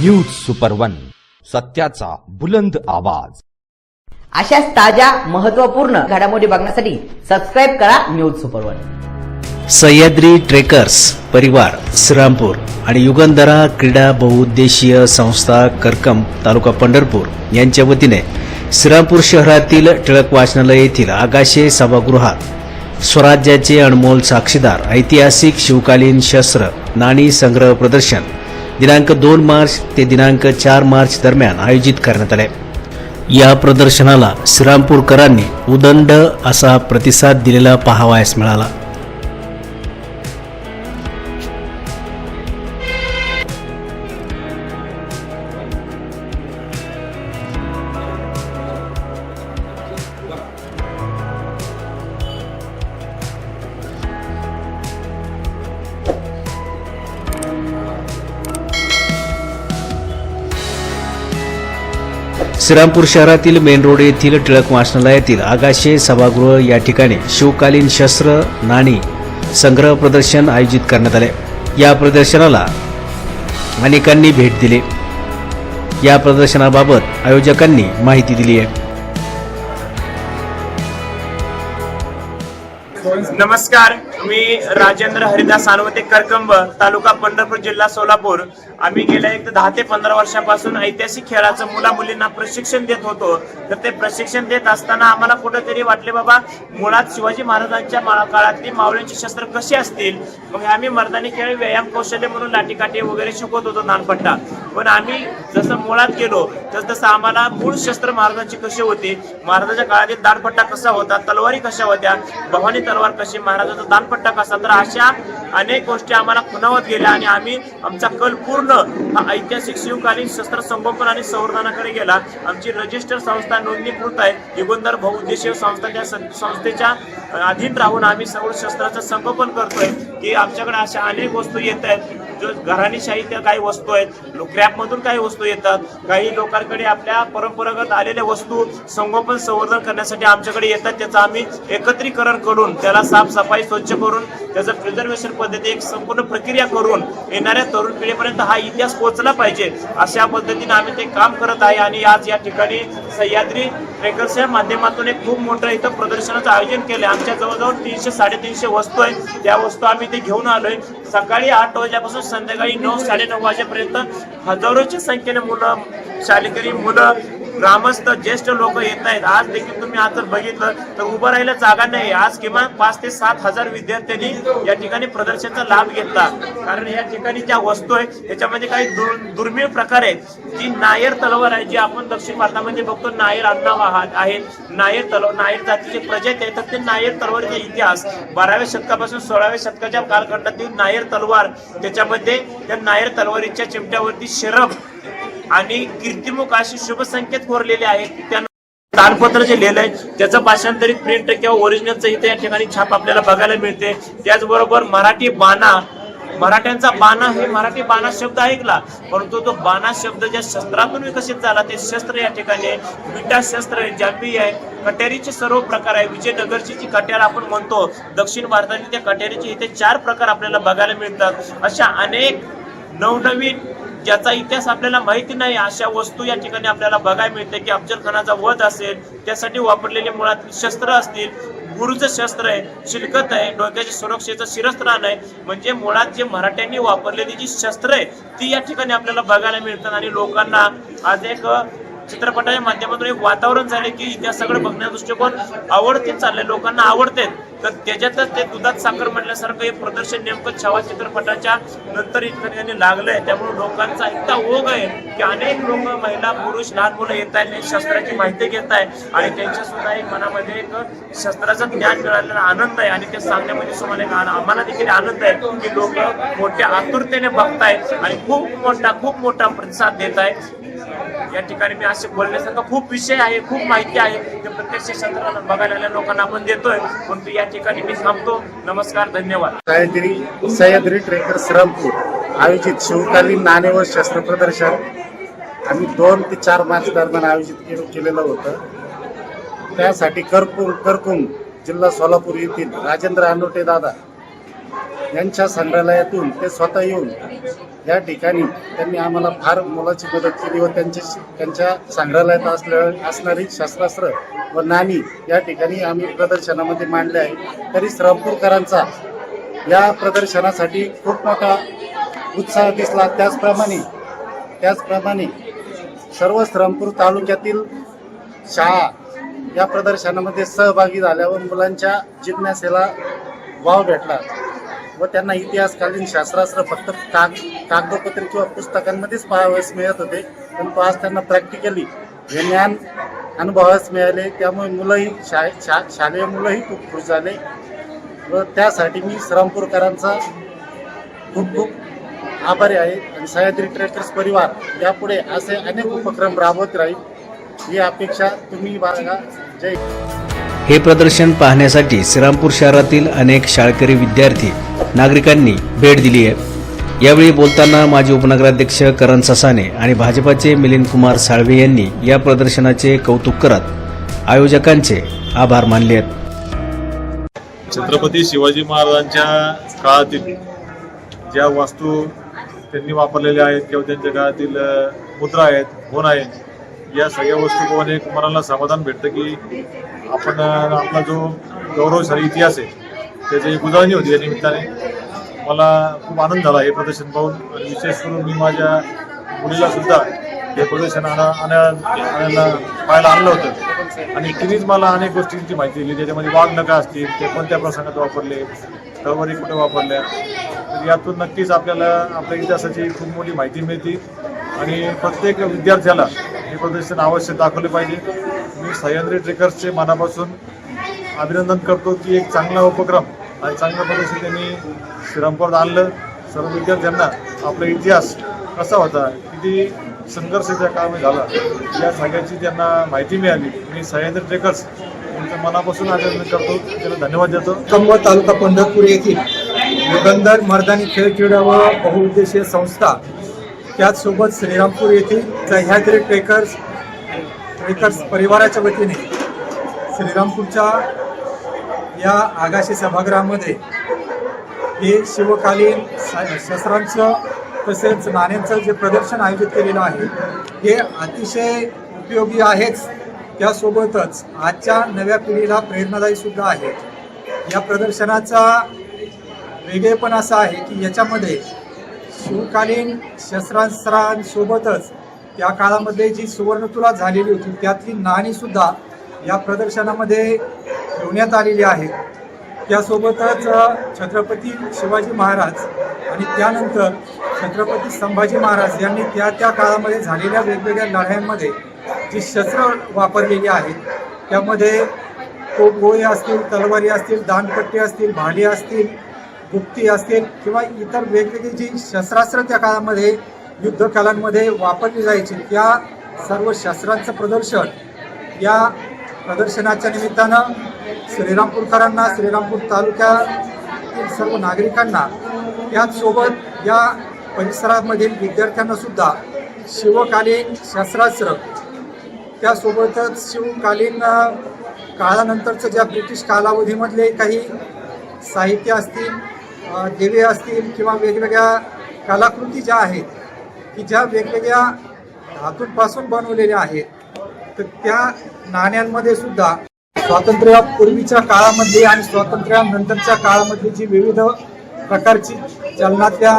News super one सत्याचा बुलंद आवाज. अशाच ताज्या महत्त्वपूर्ण घडामोडी बघण्यासाठी सबस्क्राईब करा news super one Sahyadri trekkers परिवार श्रीरामपूर आणि युगंधरा क्रीडा बहुउद्देशीय संस्था करकम तालुका पंढरपूर यांच्या वतीने श्रीरामपूर शहरातील टिळक वाचनालय येथील आगाशे सभागृहात स्वराज्याचे अनमोल साक्षीदार ऐतिहासिक शिवकालीन शस्त्र नाणी संग्रह प्रदर्शन दिनांक दोन मार्च ते दिनांक चार मार्च दरम्यान आयोजित करण्यात आले. या प्रदर्शनाला श्रीरामपूरकरांनी उदंड असा प्रतिसाद दिलेला पाहावयास मिळाला. श्रीरामपूर शहरातील मेन रोड येथील टिळक वाचनालयातील आगाशे सभागृह या ठिकाणी शिवकालीन शस्त्र नाणी संग्रह प्रदर्शन आयोजित करण्यात आले. या प्रदर्शनाला अनेकांनी भेट दिली. या प्रदर्शनाबाबत आयोजकांनी माहिती दिली आहे. नमस्कार. मी राजेंद्र हरिदास सानवते करकंब तालुका पंढरपूर जिल्हा सोलापूर. आम्ही गेल्या एक दहा ते पंधरा वर्षापासून ऐतिहासिक खेळाचं मुला मुलींना प्रशिक्षण देत होतो. तर ते प्रशिक्षण देत असताना आम्हाला कुठेतरी वाटले बाबा मुळात शिवाजी महाराजांच्या मा- काळातली मावळ्यांची शस्त्र कशी असतील? मग आम्ही मर्दानी खेळ व्यायाम कौशल्य म्हणून लाठीकाठी वगैरे शिकवत होतो नानपट्टा पण आम्ही जसं मुळात गेलो तस तसं आम्हाला मूळ शस्त्र महाराजांची कशी होती? महाराजांच्या काळातील दानपट्टा कसा होता? तलवारी कशा होत्या? भवानी तलवार कशी? महाराजांचा दानपट्टा कसा तर अशा अनेक गोष्टी आम्हाला खुणावत गेल्या आणि आम्ही आमचा कल पूर्ण ऐतिहासिक शिवकालीन शस्त्र संगोपन आणि संवर्धनाकडे गेला. आमची रजिस्टर संस्था नोंदणीकृत आहे. युगंधर बहुउद्देशीय संस्था त्या संस्थेच्या अधीन राहून आम्ही सर्व शस्त्राचं संगोपन करतोय. की आमच्याकडे अशा अनेक वस्तू येत आहेत. जो घराणीशाहीच्या काही वस्तू आहेत क्रॅपमधून काही वस्तू येतात काही लोकांकडे आपल्या परंपरागत आलेल्या वस्तू संगोपन संवर्धन करण्यासाठी आमच्याकडे येतात त्याचं आम्ही एकत्रीकरण करून त्याला साफसफाई स्वच्छ करून त्याचं प्रिझर्वेशन पद्धती एक संपूर्ण प्रक्रिया करून येणाऱ्या तरुण पिढीपर्यंत हा इतिहास पोहोचला पाहिजे अशा पद्धतीने आम्ही ते काम करत आहे आणि आज या ठिकाणी सह्याद्री ट्रेकर्सच्या माध्यमातून एक खूप मोठं इथं प्रदर्शनाचं आयोजन केलं आमच्या जवळजवळ तीनशे साडेतीनशे वस्तू आहेत त्या वस्तू आम्ही ते घेऊन आलोय. सकाळी आठ वाजल्यापासून संध्याकाळी नऊ साडेनऊ वाजेपर्यंत हजारोच्या संख्येने मुलं शालेकरी मुलं ग्रामस्थ ज्येष्ठ लोक येत आहेत आज देखील तुम्ही आज जर बघितलं तर उभं राहायला जागा नाही. आज किमान पाच ते सात हजार विद्यार्थ्यांनी या ठिकाणी प्रदर्शनाचा लाभ घेतला. कारण या ठिकाणी ज्या वस्तू आहेत त्याच्यामध्ये काही दुर- दुर्मिळ प्रकार आहेत. जी नायर तलवार आहे जी आपण दक्षिण भारतामध्ये बघतो नायर अण्णा आहे नायर तलवार नायर जातीचे प्रजाती आहेत तर ते नायर तलवारीचा इतिहास बाराव्या शतकापासून सोळाव्या शतकाच्या कालखंडातील नायर तलवार त्याच्यामध्ये त्या नायर तलवारीच्या चिमट्यावरती शरभ आणि कीर्तिमुख अशी शुभसंकेत कोरलेले आहेत त्यांना ताडपत्र जे लिहिलंय त्याचं भाषांतरित प्रिंट किंवा ओरिजिनलचं इथे या ठिकाणी छाप आपल्याला बघायला मिळते. त्याचबरोबर मराठी बाणा मराठ्यांचा बाणा हे मराठी बाणा शब्द ऐकला परंतु तो बाणा शब्द ज्या शस्त्रातून विकसित झाला ते शस्त्र या ठिकाणी विटा शस्त्र आहे जांबी आहे. कट्यारीचे सर्व प्रकार आहे. विजयनगरची जी कट्यार आपण म्हणतो दक्षिण भारतातील त्या कट्यारीचे इथे चार प्रकार आपल्याला बघायला मिळतात. अशा अनेक नवनवीन ज्याचा इतिहास आपल्याला माहिती नाही अशा वस्तू या ठिकाणी आपल्याला बघायला मिळते की अफजल खानाचा वध असेल त्यासाठी वापरलेले मुळात शस्त्र असतील. गुरुचं शस्त्र आहे शिलकत आहे डोक्याच्या सुरक्षेचं शिरस्त्राण आहे. म्हणजे मुळात जे मराठ्यांनी वापरलेली जी शस्त्र आहे ती या ठिकाणी आपल्याला बघायला मिळतात. आणि लोकांना आज एक चित्रपटाच्या माध्यमातून एक वातावरण झाले की इतिहासाकडे बघण्याचा दृष्टिकोन आवडते चाललंय. लोकांना आवडते तर त्याच्यातच ते दुधात साखर म्हटल्यासारखं हे प्रदर्शन नेमकं छावा चित्रपटाच्या नंतर इतकं ठिकाणी लागलंय. त्यामुळे लोकांचा इतका ओघ आहे की अनेक लोक महिला पुरुष लहान मुलं येत आहेत शस्त्राची माहिती घेत आहे आणि त्यांच्या सुद्धा एक मनामध्ये एक शस्त्राचं ज्ञान मिळालेला आनंद आहे. आणि ते सांगण्यामध्ये सुमारे एक आम्हाला देखील आनंद आहे की लोक मोठ्या आतुरतेने बघतायत आणि खूप मोठा खूप मोठा प्रतिसाद देत आहेत या ठिकाणी मी असे बोलण्यासारखं खूप विषय आहे खूप माहिती आहे. ते प्रत्यक्ष क्षेत्राला बघायला लोकांना आपण देतोय. परंतु या ठिकाणी मी थांबतो. नमस्कार धन्यवाद. सह्याद्री सह्याद्री ट्रेकर श्रमपूर आयोजित शिवकालीन नाणे व शस्त्र प्रदर्शन. आम्ही दोन ते चार मार्च दरम्यान आयोजित केलं केलेलं होतं. त्यासाठी करकुम करकुम जिल्हा सोलापूर येथील राजेंद्र अनोटे दादा यांच्या संग्रहालयातून ते स्वतः येऊन या ठिकाणी त्यांनी आम्हाला फार मोलाची मदत केली व त्यांच्या त्यांच्या संग्रहालयात असल्या असणारी शस्त्रास्त्र व नाणी या ठिकाणी आम्ही प्रदर्शनामध्ये मांडले आहे. तरी श्रमपूरकरांचा या प्रदर्शनासाठी खूप मोठा उत्साह दिसला. त्याचप्रमाणे त्याचप्रमाणे सर्व श्रमपूर तालुक्यातील शाळा या प्रदर्शनामध्ये सहभागी झाल्या व मुलांच्या जिज्ञासेला वाव भेटला. व त्यांना इतिहासकालीन शास्त्रास्त्र फक्त काग कागदपत्र किंवा पुस्तकांमध्येच पाहावयास मिळत होते. परंतु आज त्यांना प्रॅक्टिकली हे ज्ञान अनुभवास मिळाले. त्यामुळे मुलंही शा शा शालेय मुलंही खूप खुश झाले. व त्यासाठी मी श्रमपूरकरांचा खूप खूप आभारी आहे. आणि सह्याद्री ट्रेकर्स परिवार यापुढे असे अनेक उपक्रम राबवत राहील ही अपेक्षा तुम्ही बाळगा. जय हे प्रदर्शन पाहण्यासाठी श्रीरामपूर शहरातील अनेक शाळकरी विद्यार्थी नागरिकांनी भेट दिली आहे. यावेळी बोलताना माजी उपनगराध्यक्ष करण ससाने आणि भाजपाचे मिलिंद कुमार साळवे यांनी या प्रदर्शनाचे कौतुक करत आयोजकांचे आभार मानले आहेत. छत्रपती शिवाजी महाराजांच्या काळातील ज्या वस्तू त्यांनी वापरलेल्या आहेत किंवा त्यांच्या काळातील मुद्रा आहेत होण आहेत या सगळ्या वस्तू पाहून एक मनाला समाधान भेटतं की आपण आपला जो गौरवशाली इतिहास आहे त्याची एक उजळणी होती या निमित्ताने मला खूप आनंद झाला हे प्रदर्शन पाहून. आणि विशेष करून मी माझ्या मुलीला सुद्धा हे प्रदर्शन आणा आणायला पाहायला आणलं होतं. आणि तिनेच मला अनेक गोष्टींची माहिती दिली. ज्याच्यामध्ये वाघ नका असतील ते कोणत्या प्रसंगात वापरले तलवारी कुठे वापरल्या. तर यातून नक्कीच आपल्याला आपल्या इतिहासाची खूप मोठी माहिती मिळते. आणि प्रत्येक विद्यार्थ्याला हे प्रदर्शन अवश्य दाखवले पाहिजे. मी सह्याद्री ट्रेकर्सचे मनापासून अभिनंदन करतो की एक चांगला उपक्रम आणि चांगल्या पद्धतीने त्यांनी श्रीरामपूरात आणलं. सर्व विद्यार्थ्यांना आपला इतिहास कसा होता किती संघर्षाच्या कामे झाला या सगळ्याची त्यांना माहिती मिळाली. मी सह्याद्री ट्रेकर्स यांचं मनापासून आदरण करतो. त्याला धन्यवाद देतो. कंब तालुका पंढरपूर येथील युगंधर मर्दानी खेळ क्रीडा व बहुउद्देशीय संस्था त्याचसोबत श्रीरामपूर येथील सह्याद्री ट्रेकर्स ट्रेकर्स परिवाराच्या वतीने श्रीरामपूरच्या या आगाशी सभागृहामध्ये हे शिवकालीन शस्त्रांचं तसेच नाण्यांचं जे प्रदर्शन आयोजित केलेलं आहे हे अतिशय उपयोगी आहेच. त्यासोबतच आजच्या नव्या पिढीला प्रेरणादायी सुद्धा आहे. या प्रदर्शनाचा वेगळेपण असा आहे की याच्यामध्ये शिवकालीन शस्त्रास्त्रांसोबतच त्या काळामध्ये जी सुवर्णतुला झालेली होती त्यातली नाणीसुद्धा या प्रदर्शनामध्ये ठेवण्यात आलेली आहे त्यासोबतच छत्रपती शिवाजी महाराज आणि त्यानंतर छत्रपती संभाजी महाराज यांनी त्या त्या काळामध्ये झालेल्या वेगवेगळ्या लढायांमध्ये जी शस्त्र वापरलेली आहेत त्यामध्ये तो गोळे असतील तलवारी असतील दानपट्टे असतील भाले असतील गुप्ती असतील किंवा इतर वेगवेगळी जी शस्त्रास्त्र त्या काळामध्ये युद्धकालांमध्ये वापरली जायची त्या सर्व शस्त्रांचं प्रदर्शन या प्रदर्शनाच्या निमित्तानं श्रीरामपूरकरांना श्रीरामपूर तालुक्यातील सर्व नागरिकांना याचसोबत या परिसरामधील विद्यार्थ्यांना सुद्धा शिवकालीन शस्त्रास्त्र त्यासोबतच शिवकालीन काळानंतरचं ज्या ब्रिटिश कालावधीमधले काही साहित्य असतील देवे असतील किंवा वेगवेगळ्या कलाकृती ज्या आहेत की ज्या वेगवेगळ्या धातूंपासून बनवलेल्या आहेत तर त्या नाण्यांमध्ये सुद्धा स्वातंत्र्यापूर्वीच्या काळामध्ये आणि स्वातंत्र्यानंतरच्या काळामध्ये जी विविध प्रकारची चलनातल्या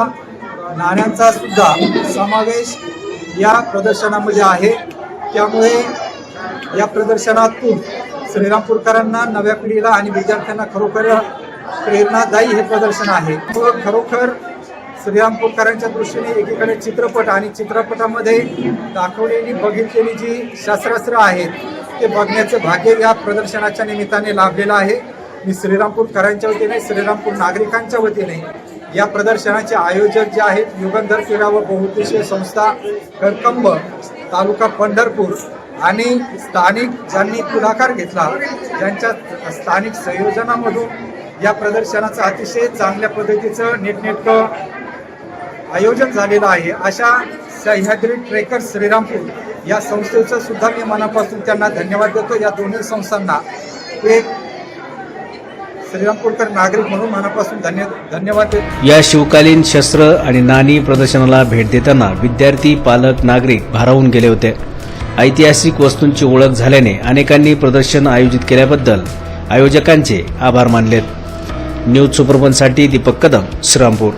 नाण्यांचा सुद्धा समावेश या प्रदर्शनामध्ये आहे. त्यामुळे या प्रदर्शनातून श्रीरामपूरकरांना नव्या पिढीला आणि विद्यार्थ्यांना खरोखर प्रेरणादायी हे प्रदर्शन आहे. व खरोखर श्रीरामपूरकरांच्या दृष्टीने एकीकडे चित्रपट आणि चित्रपटामध्ये दाखवलेली बघितलेली जी शस्त्रास्त्र आहेत ते बघण्याचं भाग्य या प्रदर्शनाच्या निमित्ताने लाभलेलं आहे. मी श्रीरामपूरकरांच्या वतीने श्रीरामपूर नागरिकांच्या वतीने या प्रदर्शनाचे आयोजक जे आहेत युगंधर क्रीडा व बहुउद्देशीय संस्था करकंब तालुका पंढरपूर आणि स्थानिक ज्यांनी पुढाकार घेतला त्यांच्या स्थानिक संयोजनामधून या प्रदर्शनाचं अतिशय चांगल्या पद्धतीचं नीटनेटकं आयोजन झालेलं आहे. अशा सह्याद्री ट्रेकर श्रीरामपूर या संस्थेचं सुद्धा मी मनापासून त्यांना धन्यवाद देतो. या दोन्ही संस्थांना एक श्रीरामपूरकर नागरिक म्हणून मनापासून धन्य धन्यवाद या शिवकालीन शस्त्र आणि नाणी प्रदर्शनाला भेट देताना विद्यार्थी पालक नागरिक भारावून गेले होते. ऐतिहासिक वस्तूंची ओळख झाल्याने अनेकांनी प्रदर्शन आयोजित केल्याबद्दल आयोजकांचे आभार मानलेत. न्यूज सुपरबनसाठी दीपक कदम श्रीरामपूर.